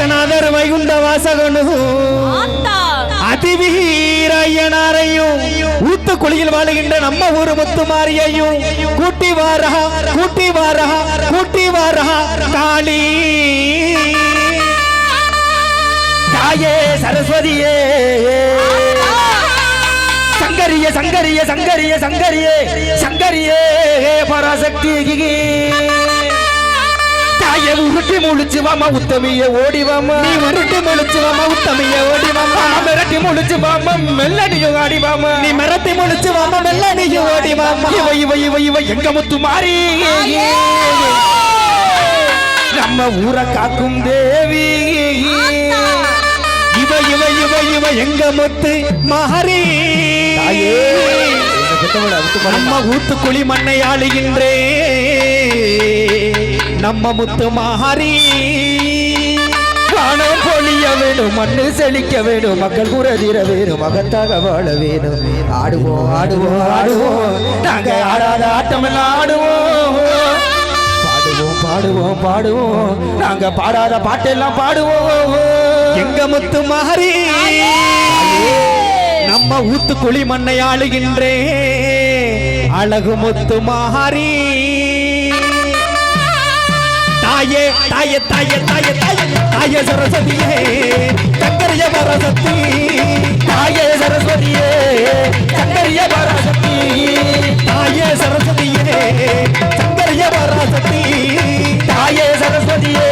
வாசநாதர் வைகுண்ட வாசகனும் அதிவீரையனாரையும் ஊத்த குழியில் வாழுகின்ற நம்ம ஊர் முத்துமாரியையும் கூட்டி வாரஹா கூட்டி வாரஹா கூட்டி வாரஹா காளி தாயே சரஸ்வதியே. சங்கரிய சங்கரிய சங்கரிய சங்கரியே சங்கரியே பராசக்தி தாயே உருட்டி முழிச்சு வாமா உத்தமிய ஓடி வாமா. நீ உருட்டி முழிச்சு வாமா உத்தமிய ஓடி வாமா. மிரட்டி முழிச்சு வாமா மெல்லடியும் ஆடி வாமா. நீ மிரட்டி முழிச்சு வாமா மெல்லடியும் ஓடி வாமா. இவ இவ இவ இவ எங்க முத்து மாறி? நம்ம ஊரை காக்கும் தேவி. இவ இவ இவ இவ எங்க முத்து மாறி? நம்ம ஊத்துக்குழி மண்ணை ஆளுகின்றே நம்ம முத்து மாறி வானம் பொழிய வேணும் மண்ணு செழிக்க வேணும் மக்கள் குறதிர வேணும் மகத்தாக வாழ வேணும். ஆடுவோம் ஆடுவோம் ஆடுவோம். நாங்க ஆடாத ஆட்டமெல்லாம் ஆடுவோம். பாடுவோம் பாடுவோம் பாடுவோம். நாங்க பாடாத பாட்டெல்லாம் பாடுவோம். எங்க முத்து மாறி நம்ம ஊத்துக்குழி மண்ணை ஆளுகின்றே. அழகு முத்து மாறி தாயே தாயே தாயே தாயே தாயே தாயே சரஸ்வதியே சங்கரிய பரசக்தி. தாயே சரஸ்வதியே சங்கரிய பரசக்தி. தாயே சரஸ்வதியே சங்கரிய பரசக்தி. தாயே சரஸ்வதியே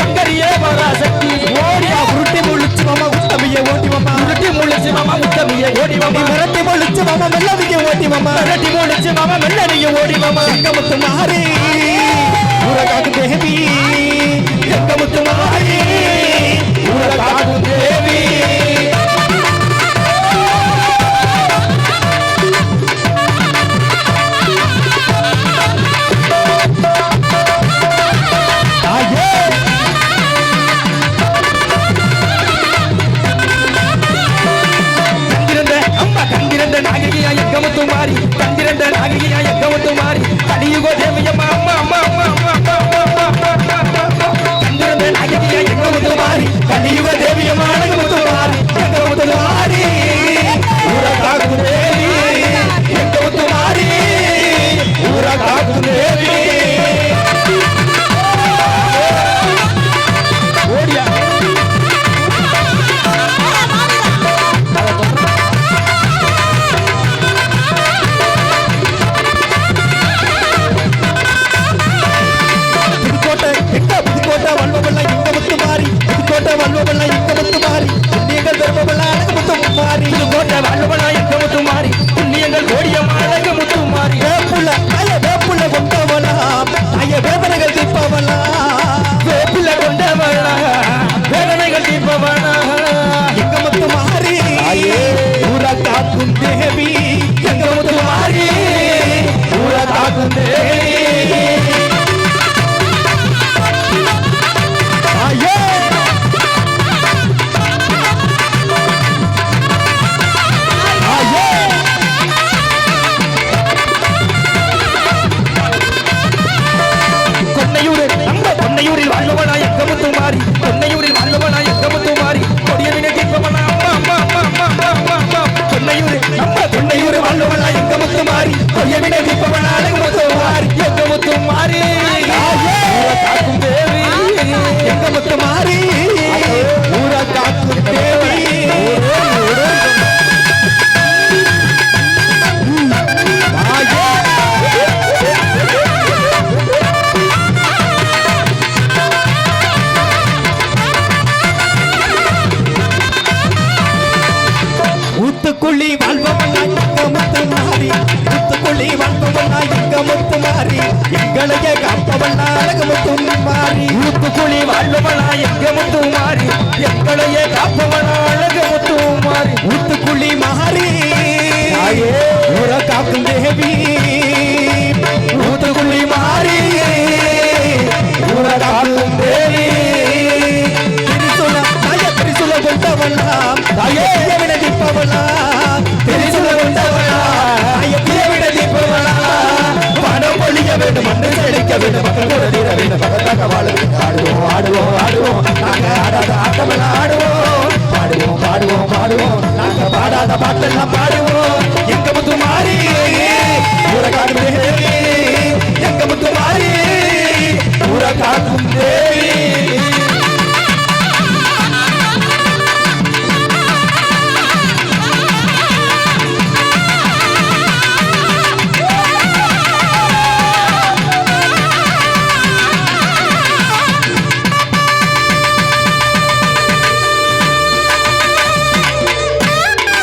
சங்கரிய பரசக்தி. ஓடியா உருட்டி முழிச்சு மாமா உத்தமிய ஓட்டி மாமா உருட்டி முழிச்சு மாமா உத்தமிய ஓடி மாமா மிரட்டி முழிச்சு மாமா மெல்லவிய ஓட்டி மாமா மிரட்டி முழிச்சு மாமா மெல்லவிய ஓடி மாமா எங்க முத்து மாறி? ಊರ ಕಾಕು ಬೇಬಿ ಎಕ್ಕ ಮುತ್ತು ಮಾರಿ ಊರ ಕಾಕು Hallelujah. காதல் மாறி முத்துக்குழி வந்தவண்ணா எங்க முத்து மாறி எங்களைய காப்பவண்ணா அழகு முத்து மாறி. முத்துக்குழி வாழ்வவனா எங்க முத்து மாறி எங்களைய காப்பவனா அழகு முத்து மாறி. முத்துக்குழி மாறி காக்கும் தேவி பக்க வாழும் ஆடுவோம் ஆடுவோம் ஆடுவோம்.